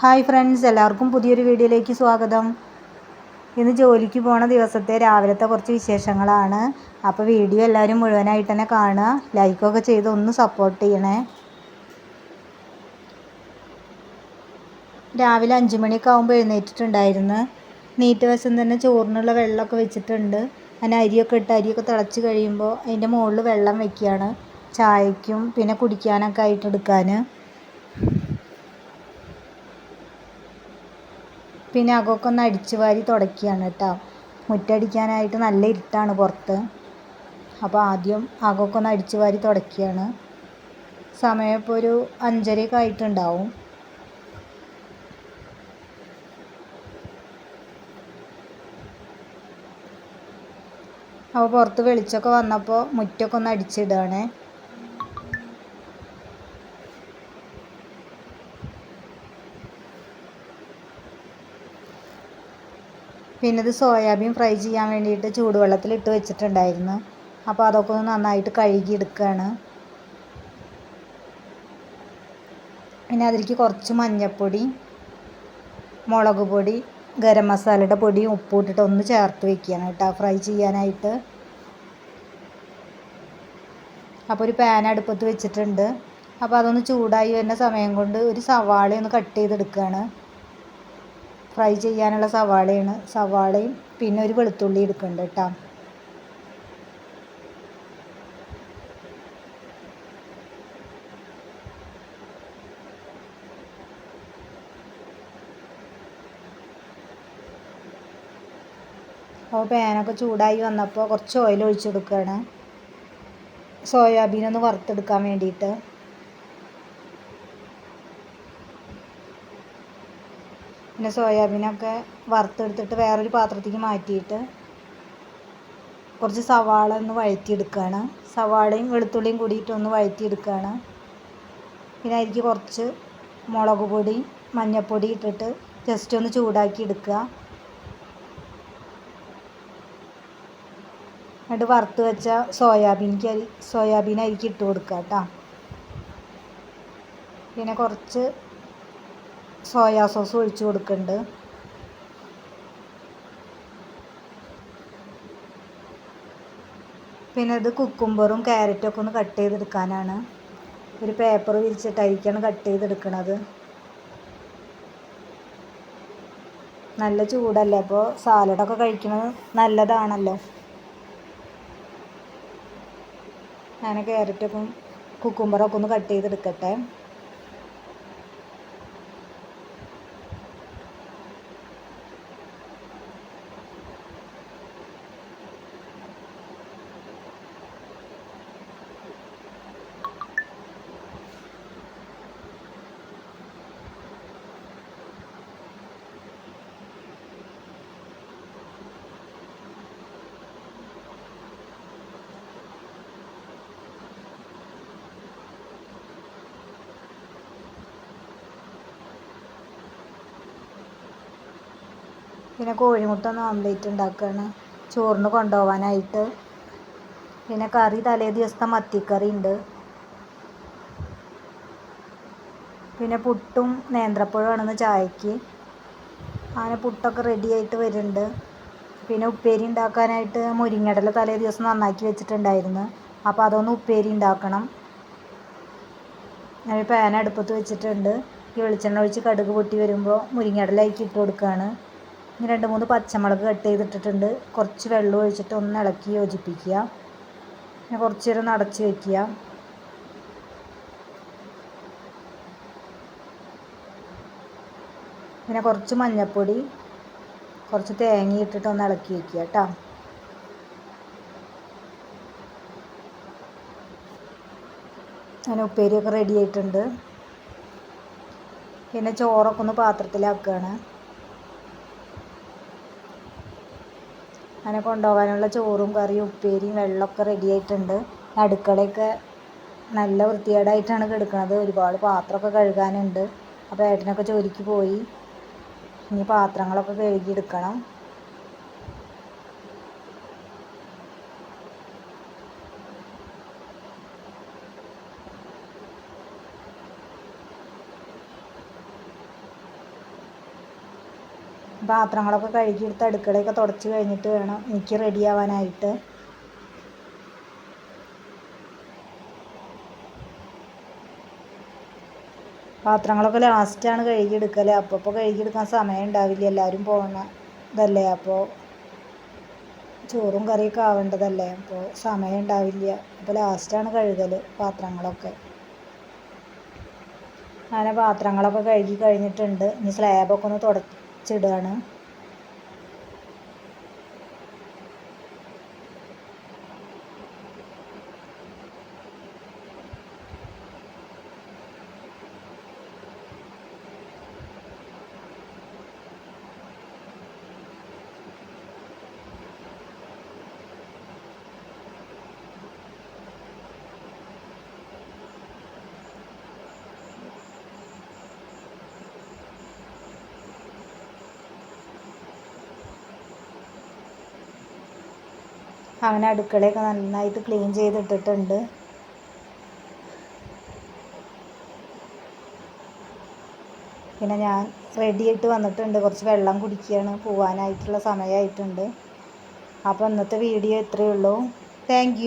Hi friends എല്ലാവർക്കും പുതിയൊരു വീഡിയോയിലേക്ക് സ്വാഗതം. ഇന്ന് ജോലിക്ക് പോണ ദിവസത്തെ രാവിലത്തെ കുറച്ച് വിശേഷങ്ങളാണ്. അപ്പോൾ വീഡിയോ എല്ലാവരും മുഴുവനായിട്ട് തന്നെ കാണുക. ലൈക്കൊക്കെ ചെയ്ത് ഒന്ന് സപ്പോർട്ട് ചെയ്യണേ. രാവിലെ അഞ്ച് മണിയൊക്കെ ആകുമ്പോൾ എഴുന്നേറ്റിട്ടുണ്ടായിരുന്നു. നീറ്റ് വശം തന്നെ ചോറിനുള്ള വെള്ളമൊക്കെ വെച്ചിട്ടുണ്ട്. അതിന് അരിയൊക്കെ ഇട്ട് അരിയൊക്കെ തിളച്ച് കഴിയുമ്പോൾ അതിന്റെ മുകളിൽ വെള്ളം വെക്കുകയാണ്. ചായയ്ക്കും പിന്നെ കുടിക്കാനൊക്കെ ആയിട്ട് എടുക്കാൻ പിന്നെ അകമൊക്കെ ഒന്ന് അടിച്ച് വാരി തുടക്കുകയാണ് കേട്ടോ. മുറ്റടിക്കാനായിട്ട് നല്ല ഇരുട്ടാണ് പുറത്ത്. അപ്പോൾ ആദ്യം അകമൊക്കെ ഒന്ന് അടിച്ച് വാരി തുടക്കുകയാണ് സമയം ഇപ്പോൾ ഒരു അഞ്ചരയൊക്കെ ആയിട്ടുണ്ടാവും. അപ്പോൾ പുറത്ത് വെളിച്ചമൊക്കെ വന്നപ്പോൾ മുറ്റൊക്കെ ഒന്ന് അടിച്ചിടുകയാണേ. പിന്നെ ഇത് സോയാബീൻ ഫ്രൈ ചെയ്യാൻ വേണ്ടിയിട്ട് ചൂടുവെള്ളത്തിൽ ഇട്ട് വെച്ചിട്ടുണ്ടായിരുന്നു. അപ്പോൾ അതൊക്കെ ഒന്ന് നന്നായിട്ട് കഴുകി എടുക്കുകയാണ് പിന്നെ അതിലേക്ക് കുറച്ച് മഞ്ഞൾപ്പൊടി മുളക് പൊടി ഗരം മസാലയുടെ പൊടിയും ഉപ്പും ഇട്ടിട്ട് ഒന്ന് ചേർത്ത് വെക്കുകയാണ് കേട്ടോ ഫ്രൈ ചെയ്യാനായിട്ട്. അപ്പോൾ ഒരു പാൻ അടുപ്പത്ത് വെച്ചിട്ടുണ്ട്. അപ്പോൾ അതൊന്ന് ചൂടായി വരുന്ന സമയം കൊണ്ട് ഒരു സവാളയൊന്ന് കട്ട് ചെയ്തെടുക്കുകയാണ്. ഫ്രൈ ചെയ്യാനുള്ള സവാളയാണ്. സവാളയും പിന്നെ ഒരു വെളുത്തുള്ളി എടുക്കുന്നുണ്ട് കേട്ടോ അപ്പോൾ പാനൊക്കെ ചൂടായി വന്നപ്പോൾ കുറച്ച് ഓയിൽ ഒഴിച്ച് കൊടുക്കുകയാണ് സോയാബീൻ ഒന്ന് വറുത്തെടുക്കാൻ വേണ്ടിയിട്ട്. പിന്നെ സോയാബീനൊക്കെ വറുത്തെടുത്തിട്ട് വേറൊരു പാത്രത്തേക്ക് മാറ്റിയിട്ട് കുറച്ച് സവാള ഒന്ന് വഴറ്റിയെടുക്കുകയാണ്. സവാളയും വെളുത്തുള്ളിയും കൂടിയിട്ട് ഒന്ന് വഴറ്റിയെടുക്കുകയാണ്. പിന്നെ അതിലേക്ക് കുറച്ച് മുളക് പൊടി മഞ്ഞൾപ്പൊടി ഇട്ടിട്ട് ജസ്റ്റ് ഒന്ന് ചൂടാക്കി എടുക്കുക. എന്നിട്ട് വറുത്ത് വെച്ച സോയാബീനിക്ക് സോയാബീൻ അരിക്ക് ഇട്ട് കൊടുക്കുക കേട്ടോ. പിന്നെ കുറച്ച് സോയാ സോസ് ഒഴിച്ചു കൊടുക്കുന്നുണ്ട് പിന്നെ ഇത് കുക്കുംബറും ക്യാരറ്റും ഒക്കെ ഒന്ന് കട്ട് ചെയ്തെടുക്കാനാണ്. ഒരു പേപ്പർ വിരിച്ചിട്ടായിരിക്കാണ് കട്ട് ചെയ്തെടുക്കണത്. നല്ല ചൂടല്ലേ അപ്പോൾ സാലഡൊക്കെ കഴിക്കുന്നത് നല്ലതാണല്ലോ. ഞാൻ ക്യാരറ്റൊക്കെ കുക്കുംബറൊക്കെ ഒന്ന് കട്ട് ചെയ്തെടുക്കട്ടെ. പിന്നെ കോഴിമുട്ട ഒന്ന് ഓംലേറ്റ് ഉണ്ടാക്കുകയാണ് ചോറിന് കൊണ്ടുപോകാനായിട്ട് പിന്നെ കറി തലേ ദിവസത്തെ മത്തിക്കറി ഉണ്ട്. പിന്നെ പുട്ടും നേന്ത്രപ്പഴമാണെന്ന് ചായക്ക്. അങ്ങനെ പുട്ടൊക്കെ റെഡി ആയിട്ട് വരുന്നുണ്ട്. പിന്നെ ഉപ്പേരി ഉണ്ടാക്കാനായിട്ട് മുരിങ്ങടല തലേ ദിവസം നന്നാക്കി വെച്ചിട്ടുണ്ടായിരുന്നു. അപ്പോൾ അതൊന്ന് ഉപ്പേരി ഉണ്ടാക്കണം. ഞാൻ പാൻ അടുപ്പത്ത് വെച്ചിട്ടുണ്ട്. ഈ വെളിച്ചെണ്ണ ഒഴിച്ച് കടുക് പൊട്ടി വരുമ്പോൾ മുരിങ്ങടലാക്കി ഇട്ട് കൊടുക്കുകയാണ് ഇനി രണ്ട് മൂന്ന് പച്ചമുളക് കട്ട് ചെയ്തിട്ടിട്ടുണ്ട്. കുറച്ച് വെള്ളം ഒഴിച്ചിട്ട് ഒന്ന് ഇളക്കി യോജിപ്പിക്കുക. പിന്നെ കുറച്ച് നേരം അടച്ച് വയ്ക്കുക. പിന്നെ കുറച്ച് മഞ്ഞൾപ്പൊടി കുറച്ച് തേങ്ങ ഇട്ടിട്ട് ഒന്ന് ഇളക്കി വയ്ക്കുക കേട്ടോ. അങ്ങനെ ഉപ്പേരിയൊക്കെ റെഡി ആയിട്ടുണ്ട്. പിന്നെ ചോറൊക്കെ ഒന്ന് പാത്രത്തിലാക്കുകയാണ്. അങ്ങനെ കൊണ്ടുപോകാനുള്ള ചോറും കറിയും ഉപ്പേരിയും വെള്ളമൊക്കെ റെഡി ആയിട്ടുണ്ട്. അടുക്കളയൊക്കെ നല്ല വൃത്തികേടായിട്ടാണ് കിടക്കുന്നത് ഒരുപാട് പാത്രമൊക്കെ കഴുകാനുണ്ട്. അപ്പോൾ ഏട്ടനൊക്കെ ജോലിക്ക് പോയി. ഇനി പാത്രങ്ങളൊക്കെ കഴുകിയെടുക്കണം. പാത്രങ്ങളൊക്കെ കഴുകിയെടുത്ത് അടുക്കളയൊക്കെ തുടച്ച് കഴിഞ്ഞിട്ട് വേണം എനിക്ക് റെഡി ആവാനായിട്ട് പാത്രങ്ങളൊക്കെ ലാസ്റ്റാണ് കഴുകിയെടുക്കൽ അപ്പോൾ ഇപ്പോൾ കഴുകിയെടുക്കാൻ സമയം ഉണ്ടാവില്ല. എല്ലാവരും പോകണ ഇതല്ലേ? അപ്പോൾ ചോറും കറിയൊക്കെ ആവേണ്ടതല്ലേ? അപ്പോൾ സമയം ഉണ്ടാവില്ല. അപ്പോൾ ലാസ്റ്റാണ് കഴുകൽ പാത്രങ്ങളൊക്കെ. അങ്ങനെ പാത്രങ്ങളൊക്കെ കഴുകി കഴിഞ്ഞിട്ടുണ്ട്. ഇനി സ്ലാബൊക്കെ ഒന്ന് തുടച്ചിടുകയാണ് അങ്ങനെ അടുക്കളയൊക്കെ നന്നായിട്ട് ക്ലീൻ ചെയ്തിട്ടിട്ടുണ്ട്. പിന്നെ ഞാൻ റെഡിയായിട്ട് വന്നിട്ടുണ്ട്. കുറച്ച് വെള്ളം കുടിക്കുകയാണ് പോവാനായിട്ടുള്ള സമയമായിട്ടുണ്ട് അപ്പോൾ ഇന്നത്തെ വീഡിയോ ഇത്രയേ ഉള്ളൂ. താങ്ക്